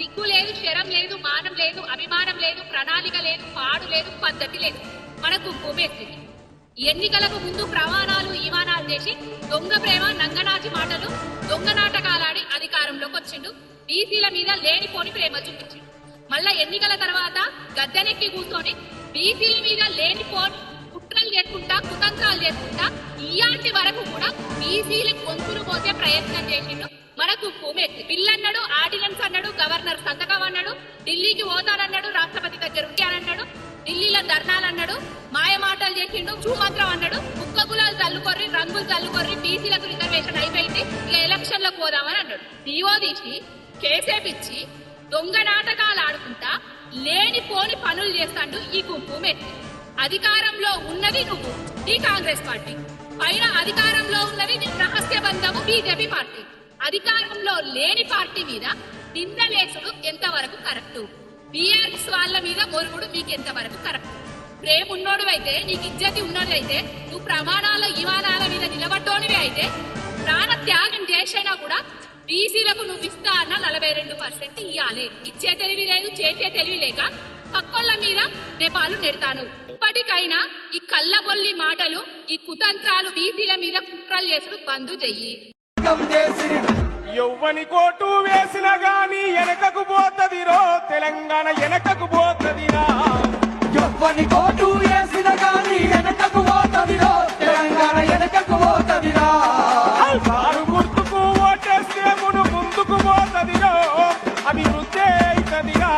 సిక్కు లేదు శరం లేదు మానం లేదు అభిమానం లేదు ప్రణాళిక లేదు పాడు లేదు పద్ధతి లేదు. మనకు భూమేస్తుంది ఎన్నికలకు ముందు ప్రమాణాలు ఈమానాలు చేసి దొంగ ప్రేమ నంగనాచి మాటలు దొంగ నాటకాలాడి అధికారంలోకి వచ్చిండు. బీసీల మీద లేనిపోని ప్రేమ చూపించిండు. మళ్ళా ఎన్నికల తర్వాత గద్దెనెక్కి కూర్చొని బీసీల మీద లేనిపోని కుట్రలు చేసుకుంటా కుతంత్రాలు చేసుకుంటా ఇయాటి వరకు కూడా బీసీల గొంతులు పోసే ప్రయత్నం చేసిండు. నాకు భూమెత్తి బిల్ అన్నాడు ఆర్డినెన్స్ అన్నాడు గవర్నర్ సంతకం అన్నాడు ఢిల్లీకి పోతానన్నాడు రాష్ట్రపతి దగ్గర ఉంటానన్నాడు ఢిల్లీలో ధర్నాలు అన్నాడు మాయ మాటలు చేసిండు చూమంత్రం అన్నాడు ముక్క గులాలు చల్లుకొర్రి రంగులు చల్లుకొర్రి బీసీలకు రిజర్వేషన్ అయిపోయింది ఇక ఎలక్షన్లో పోదామని అన్నాడు. డివో తీసి కేసేపిచ్చి దొంగ నాటకాలు ఆడుకుంటా లేనిపోని పనులు చేస్తాడు ఈ గుంపు మెట్టి అధికారంలో ఉన్నది నువ్వు ఈ కాంగ్రెస్ పార్టీ. పైన అధికారంలో ఉన్నది నీ రహస్య బంధము బీజేపీ పార్టీ. అధికారంలో లేని పార్టీ మీద నిందలేసుడు ఎంతవరకు కరెక్ట్? బీఆర్ఎస్ వాళ్ళ మీద మొరుగుడు మీకు ఎంతవరకు కరెక్ట్? ప్రేమ ఉన్నోడు అయితే నీకు ఇజ్జతి ఉన్నోడు అయితే నువ్వు ప్రమాణాల ఇవానాల మీద నిలబడ్డోనివి అయితే ప్రాణ త్యాగం చేసైనా కూడా బీసీలకు నువ్వు ఇస్తా అన్న నలభై రెండు పర్సెంట్ ఇవ్వాలి ఇచ్చే తెలివి లేదు చేసే తెలివి లేక పక్కోళ్ళ మీద నేపాలు నెడతాను. ఇప్పటికైనా ఈ కళ్ళబొల్లి మాటలు ఈ కుతంత్రాలు బీసీల మీద కుట్రలు చేసుడు బంద్ చెయ్యి. అర్థం చేసి యువని కోటు వేసిన గాని వెనకకు పోతదిరో తెలంగాణ వెనకకు పోతదిరా. యువని కోటు వేసిన గాని వెనకకు పోతదిరో తెలంగాణ వెనకకు పోతదిరా. వారు గుర్తుకు ఓటేస్తే మును ముందుకు పోతదిరో అభివృద్ధి అవుతదిరా.